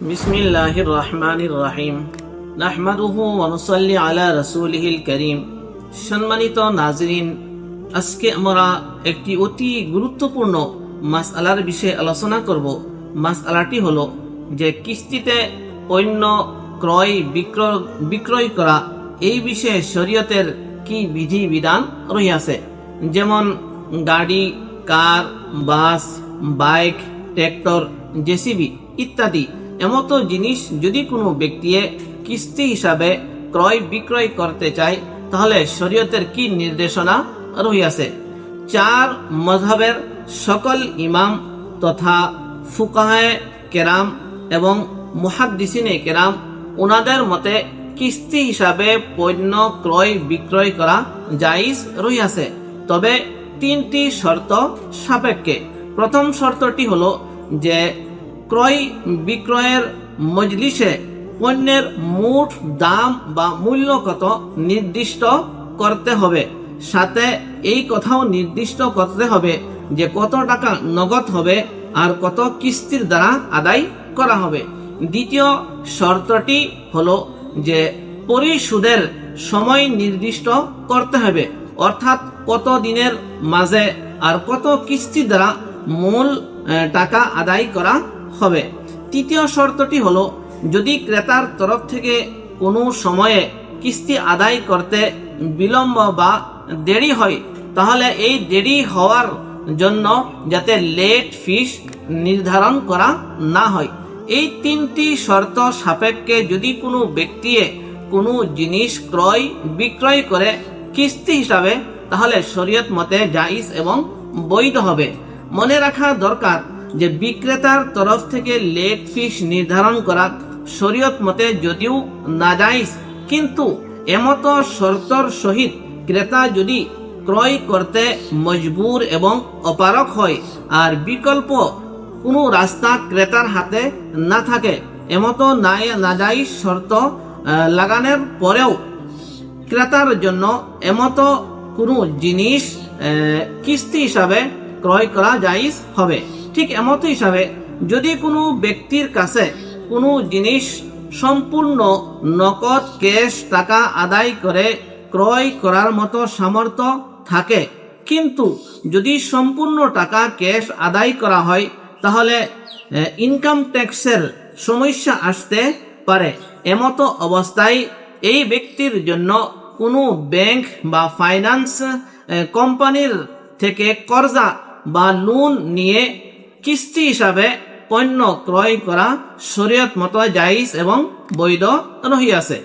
বিসমিল্লাহির রহমানির রহিম। নাহমাদুহু ওয়া নুসাল্লি আলা রাসূলিহিল করিম। সম্মানিত নাজরিন, আজকে আমরা একটি অতি গুরুত্বপূর্ণ মাসআলার বিষয়ে আলোচনা করব। মাসআলাটি হলো যে কিস্তিতে পণ্য ক্রয়, বিক্রয় বিক্রয় করা, এই বিষয়ে শরীয়তের কি বিধি, বিধান রহিয়াছে? যেমন গাড়ি, car, bus, bike, tractor, JCB ইত্যাদি। এমতো জিনিস যদি কোনো ব্যক্তি কিস্তি হিসাবে ক্রয় বিক্রয় করতে চায়, তাহলে শরীয়তের কি নির্দেশনা রহিয়াছে? চার মজহবের সকল ইমাম তথা ফুকাহে কেরাম এবং মুহাদ্দিসিনে কেরাম ওনাদের মতে কিস্তি হিসাবে পণ্য ক্রয় বিক্রয় করা জাইজ রহিয়াছে। তবে তিনটি শর্ত সাপেক্ষে। প্রথম শর্তটি হলো যে ক্রয় বিক্রয়ের মজলিসে পণ্যের মোট দাম বা মূল্য কত নির্দিষ্ট করতে হবে। সাথে এই কথাও নির্দিষ্ট করতে হবে যে কত টাকা নগদ হবে আর কত কিস্তির দ্বারা আদায় করা হবে। দ্বিতীয় শর্তটি হলো যে পরিশোধের সময় নির্দিষ্ট করতে হবে, অর্থাৎ কত দিনের মাঝে আর কত কিস্তি দ্বারা মূল টাকা আদায় করা হবে। তৃতীয় শর্তটি হলো, যদি ক্রেতার তরফ থেকে কোনো সময়ে কিস্তি আদায় করতে বিলম্ব বা দেরি হয়, তাহলে এই দেরি হওয়ার জন্য যাতে লেট ফিস নির্ধারণ করা না হয়। এই তিনটি শর্ত সাপেক্ষে যদি কোনো ব্যক্তি কোনো জিনিস ক্রয়, বিক্রয় করে কিস্তি হিসাবে, তাহলে শরীয়ত মতে জাইজ এবং বৈধ হবে। মনে রাখা দরকার যে বিক্রেতার তরফ থেকে লেট ফিস নির্ধারণ করা শরীয়ত মতে যদিও নাজাইজ কিন্তু এমত শর্তর সহিত ক্রেতা যদি ক্রয় করতে মজবুর এবং অপারক হয় আর বিকল্প কোনো রাস্তা ক্রেতার হাতে না থাকে, এমতো নাজাইজ শর্ত লাগানোর পরেও ক্রেতার জন্য এমতো কোনো জিনিস কিস্তি হিসাবে ক্রয় করা জাইজ হবে। ঠিক এমত হিসাবে যদি কোনো ব্যক্তির কাছে কোনো জিনিস সম্পূর্ণ নগদ ক্যাশ টাকা আদায় করে ক্রয় করার মতো সামর্থ্য থাকে, কিন্তু যদি সম্পূর্ণ টাকা ক্যাশ আদায় করা হয়, তাহলে ইনকাম ট্যাক্সের সমস্যা আসতে পারে। এমতো অবস্থায় এই ব্যক্তির জন্য কোনো ব্যাংক বা ফাইন্যান্স কোম্পানির থেকে কর্জা বা লোন নিয়ে কিস্তি হিসাবে পণ্য ক্রয় করা শরীয়ত মতো জাইজ এবং বৈধ রহিয়াছে।